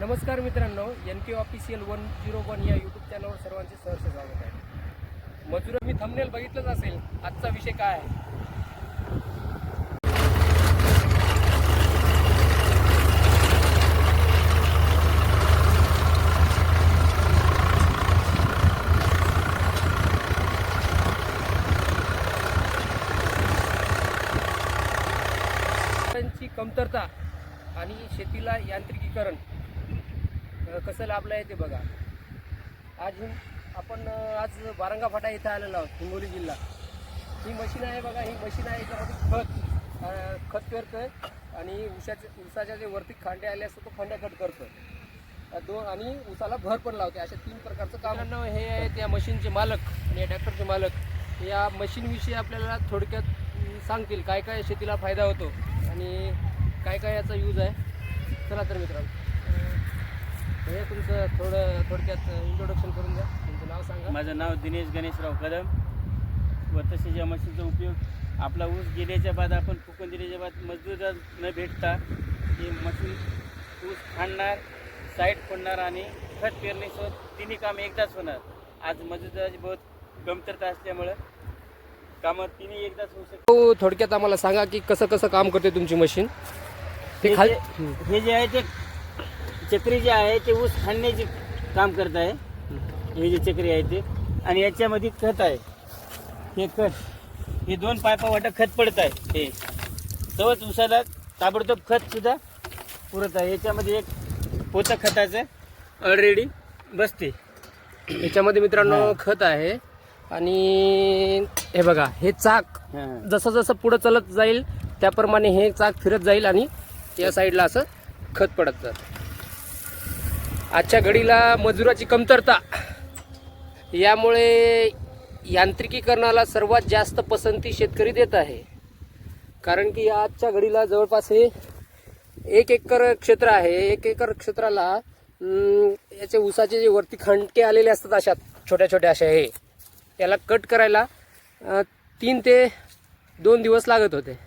नमस्कार मित्रांनो N K official one zero one या यूट्यूब चॅनलवर सर्वांचे सहर्ष स्वागत आहे. मजूर मी थंबनेल बघितलंच असेल आजचा विषय काय आहे? कमतरता आणि शेतीला यांत्रिकीकरण. कसं लाभलं आहे ते बघा. आज ही- आपण आज बारंगा फाटा इथं आलेलो आहोत हिंगोली जिल्हा. ही मशीन आहे बघा ही मशीन आहे याच्यामध्ये खत खत करतोय आणि उसाचे उसाच्या जे वरती खांडे आले असतात तो खंड्या कट करतो दोन आणि उसाला भर पण लावते अशा तीन प्रकारचं काम. हे आहेत या मशीनचे मालक आणि या ट्रॅक्टरचे मालक. या मशीनविषयी आपल्याला थोडक्यात सांगतील काय काय शेतीला फायदा होतो आणि काय काय याचा यूज आहे. चला तर मित्रांनो. तुमचं थोडं थोडक्यात इंट्रोडक्शन करून द्या. तुमचं नाव सांगा. माझं नाव दिनेश गणेशराव कदम. व तसेच या मशीनचा उपयोग आपला ऊस गेल्याच्या बाद आपण फुकून दिल्याच्या बाद मजदूर न भेटता ही मशीन ऊस खाणणार साईड फोडणार आणि खत पेरणीसोबत तिन्ही काम एकदाच होणार. आज मजुराची बहुत कमतरता असल्यामुळं कामं तिन्ही एकदाच होऊ शकतात. हो थोडक्यात आम्हाला सांगा की कसं कसं काम करते तुमची मशीन? ते खाल जे- हे जे आहे ते चक्री जे आहे ते ऊस खाणण्याचे काम करत आहे. हे जे चक्री आहे ते. आणि याच्यामध्ये खत आहे. हे खत हे दोन पायपा वाटत खत पडत आहे. हे. तेव्हाच उसाला ताबडतोब खत सुद्धा पुरत आहे. याच्यामध्ये एक पोतं खताचं ऑलरेडी बसते. याच्यामध्ये मित्रांनो. खत आहे. आणि हे बघा हे चाक. जसं जसं पुढं चालत जाईल त्याप्रमाणे हे चाक फिरत जाईल आणि या साईडला असं खत पडत जात. आजच्या घडीला मजुराची कमतरता. यामुळे यांत्रिकीकरणाला सर्वात जास्त पसंती शेतकरी देत आहे. कारण की आजच्या घडीला जवळपास हे एक एकर क्षेत्र आहे. एक एकर क्षेत्राला याचे ऊसाचे जे वरती खंडके आलेले असतात अशा छोट्या छोट्या अशा हे याला कट करायला तीन ते दोन दिवस लागत होते.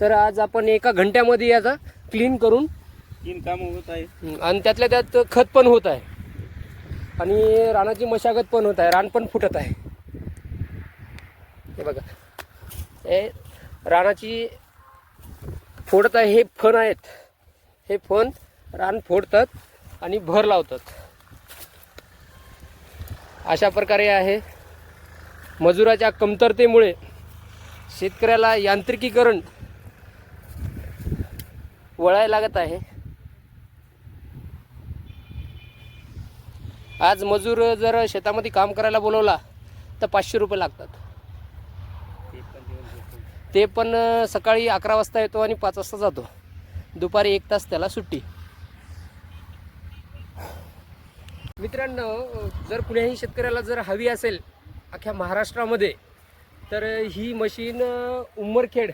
तर आज आपण एका घंट्यामध्ये याचा क्लीन करून तीन काम होत आहे. आणि त्यातल्या त्यात खत पण होत आहे. आणि रानाची मशागत पण होत आहे. रान पण फुटत आहे. हे बघा. हे रानाची फोडत आहे. हे फण आहेत. हे फण रान फोडतात आणि भर लावतात. अशा प्रकारे आहे. मजुराच्या कमतरतेमुळे शेतकऱ्याला यांत्रिकीकरण वळायला लागत आहे. आज मजूर जर शेतामध्ये काम करायला बोलवला तर पाचशे रुपये लागतात. ते पण सकाळी अकरा वाजता येतो आणि पाच वाजता जातो. दुपारी एक तास त्याला सुट्टी. मित्रांनो जर कुण्याही शेतकऱ्याला जर हवी असेल अख्ख्या महाराष्ट्रामध्ये तर ही मशीन उमरखेड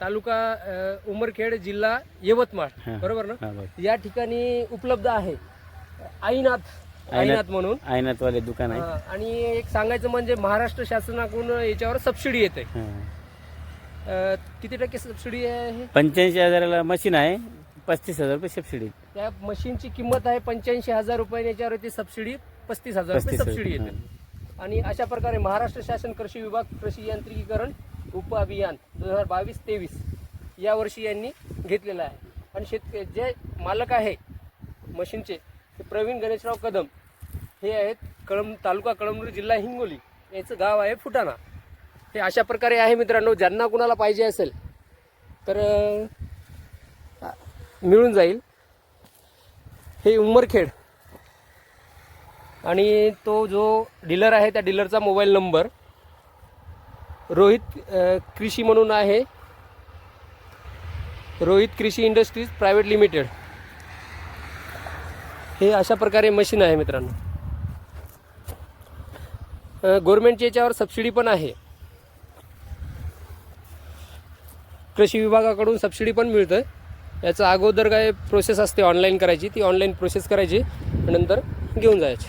तालुका उमरखेड जिल्हा यवतमाळ. बरोबर ना. या ठिकाणी उपलब्ध आहे. आईनाथ आईनाथ म्हणून. दुकान आहे. हा, आणि एक सांगायचं म्हणजे महाराष्ट्र शासनाकडून याच्यावर सबसिडी येते. हां. अ, किती टक्के सबसिडी आहे? पंच्याऐंशी हजाराला मशीन आहे. पस्तीस हजार रुपये सबसिडी त्या मशीनची किंमत आहे पंच्याऐंशी हजार रुपये याच्यावरती सबसिडी पस्तीस हजार रुपये सबसिडी येते. आणि अशा प्रकारे महाराष्ट्र शासन कृषी विभाग कृषी यांत्रिकीकरण उप अभियान दोन हजार बावीस तेवीस या वर्षी यांनी घेतलेलं आहे. आणि शेतक जे मालक आहे मशीनचे ते प्रवीण गणेशराव कदम हे आहेत कळम तालुका कळमनुरी जिल्हा हिंगोली. याचं गाव आहे फुटाणा. हे अशा प्रकारे आहे मित्रांनो. ज्यांना कुणाला पाहिजे असेल तर मिळून जाईल. हे उमरखेड. आणि तो जो डीलर आहे त्या डीलरचा मोबाईल नंबर. रोहित कृषी म्हणून आहे. रोहित कृषी इंडस्ट्रीज प्रायव्हेट लिमिटेड. हे अशा प्रकारे मशीन आहे मित्रांनो. गव्हर्मेंटच्या याच्यावर सबसिडी पण आहे. कृषी विभागाकडून सबसिडी पण मिळतं याचं अगोदर काय प्रोसेस असते ऑनलाईन करायची ती ऑनलाईन प्रोसेस करायची नंतर घेऊन जायची.